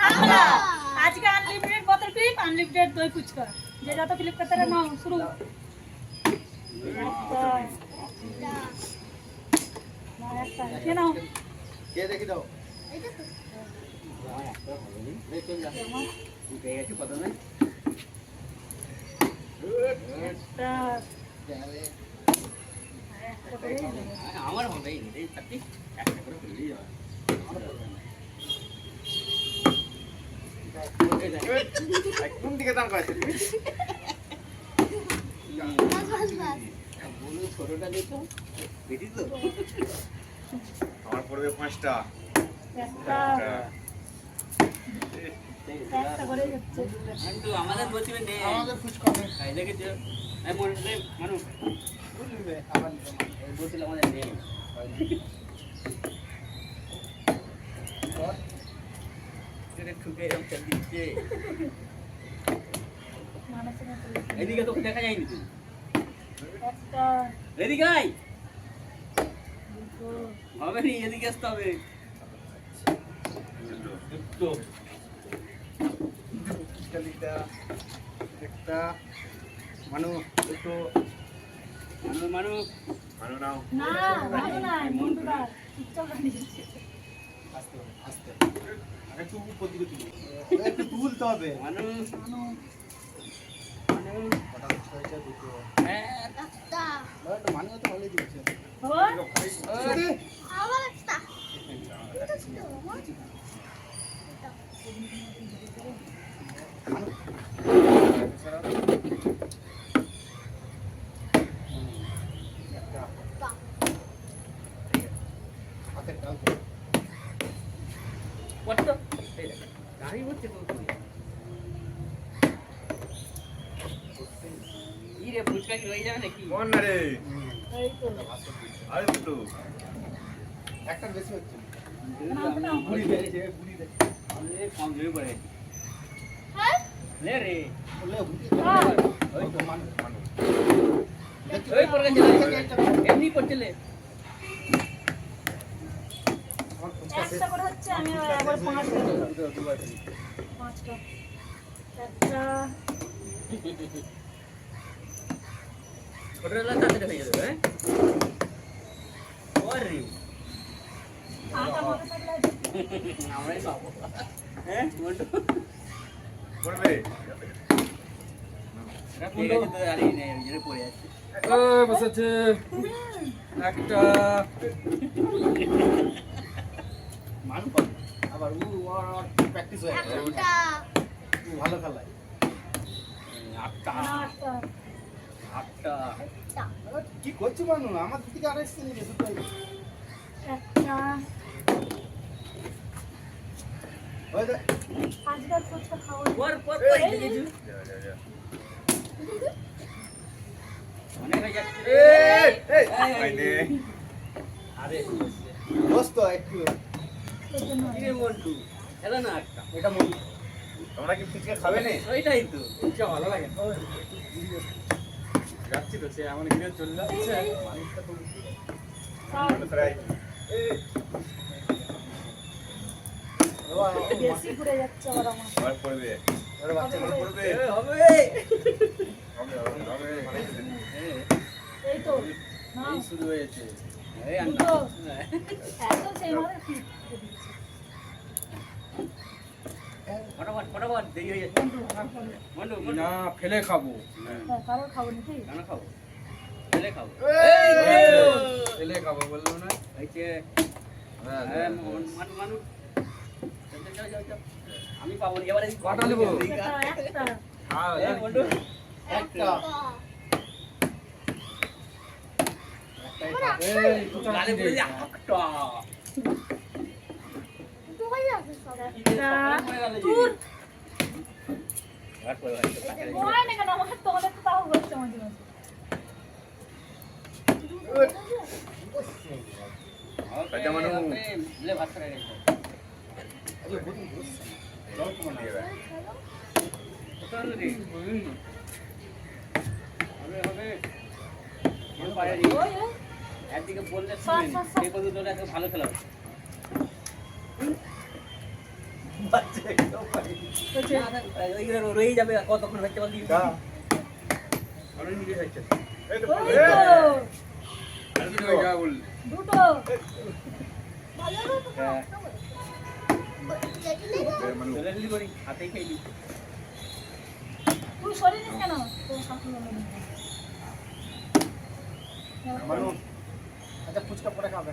হামলা আজকে আনলিমিটেড বোতল ক্লিপ আনলিমিটেড দই ফুচকা। যে যত ক্লিপ করতে পারে নাও শুরু। কে নাও। কে দেখি দাও। আমার হবে একটা করে আমার পড়বে পাঁচটা আমাদের বলছিলেন আমাদের ফুচকা। খাই দেখেছ মনে মানু এই বলছিল আমাদের নেই এটা ঠুকে এরকম চাল দিচ্ছে এদিকে তোকে দেখা যায়নি তুই এদিকে আয় হবে নি এদিকে আসতে হবে দুটো ফুচকালিটা একটা মানু একটু মানু মানু মানু নাও না ভালো না চুপচাপ দাঁড়িয়ে আছে। আস্তে আস্তে একটু উপর দিকে তুলি। একটু তুলতে হবে। মানুষ মানু হ্যাঁ মানুষ মানু তো ভালোই দিচ্ছে ওই, হাতের ডাল কত এই দেখ গাড়ি হচ্ছে তো তুই ই রে ফুচকা কি হয়ে যাবে নাকি? কোন না রে এই তো। আরে দুটো। একটা বেশি হচ্ছে। নাও, নাও। বুড়ি দেখছে বুড়ি দেখছে আমাদের কম জমি পড়ে। লে রে। বলে বুড়ি। হ্যাঁ। ওই তো মানু মানু ওই পড়ে গেছে এমনি ফুচকা একটা করে হচ্ছে আমি একবার পাঁচটা। পাঁচটা। একটা। ছোটবেলা তাড়াতাড়ি হয়ে যাবে হ্যাঁ ওরে আমরাই পাবো হ্যাঁ মন্টু পড়বে ঠিক আছে তো আরে নেই পড়ে আছে বসেছে একটা মানু আবার উ প্র্যাকটিস হয়ে ভালো খেলায় আটটা আটটা। কি করছি মানু? আমার দিকে আর এসছে নি শুধু একটা আজকাল ফুচকা খাওয়া পর পর পর এই, এই, কিছু অনেক হয়ে যাচ্ছে। এই এই এই, আইনে আরে। দোস্ত একটু। এর জন্য কি রে মন্টু? এলো না আটটা। এটা মন তোমরা কি ফুচকা খাবে না? ওইটাই তো। এটা ভালো লাগে। যাচ্ছি তো সে এমন ঘিরে চলে যাচ্ছে। মানুষটা তো ফ্রাই এই বেশি ঘুরে যাচ্ছে আবার আমার আর পড়বে আরে বাচ্চা গুলো পড়বে এ, হবে হবে হবে হবে এ, এই তো না এই শুরু হয়েছে এই আন্না দুটো একদম সেই ভাবে ঠিক করে দিয়েছে। ফটাফট ফটাফট দেরি হয়ে যাচ্ছে। না ফেলে খাব। হ্যাঁ, কারও খাব নাকি? কেন খাব? ফেলে খাব। ফেলে খাব বলল না? হ্যাঁ, হ্যাঁ, মন- মানু মানু। চল, চল। আমি পাবো এবারে কটা নেব? একটা একটা। একদিকে বললে ভালো খেলা কতক্ষণ হচ্ছে বলছি যা। অনেক নিজে খাইছে এই তো, ওই এই, তো কি যা বললি দুটো তুই সরে কেন আচ্ছা ফুচকা পরে খাবে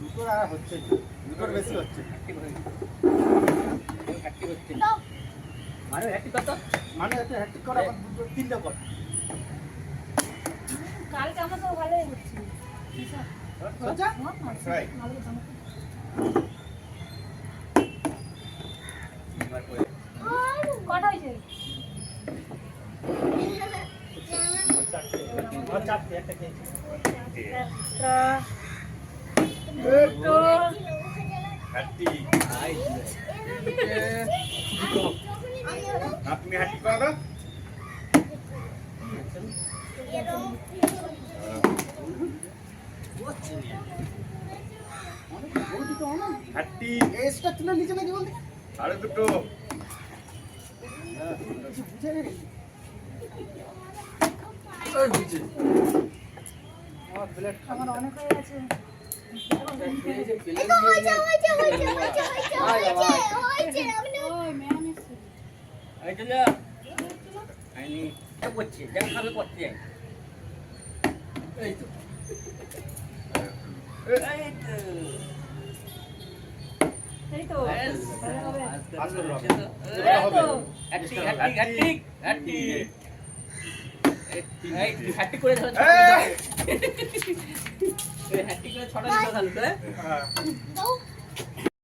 দুটো আর হচ্ছে না। দুটোর বেশি হচ্ছে মানে হ্যাটটি কত মানে একটা হ্যাট্রিক করা আবার দুটো তিনটা কর কালকে আমরা তো ভালোই হচ্ছি। আচ্ছা Right. কটা হয়েছে? চারটে। একটা খেয়েছি একটা দুটো হাতি আই আপনি হাতি করো হাতি এসটা তুলে নিচে নাকি বলতে আর দুটো। আমার অনেক হয়ে গেছে। ওই ম্যাম এসছে এই হ্যাটটি করে ধরো করে ছড়া দিতে ভালো তো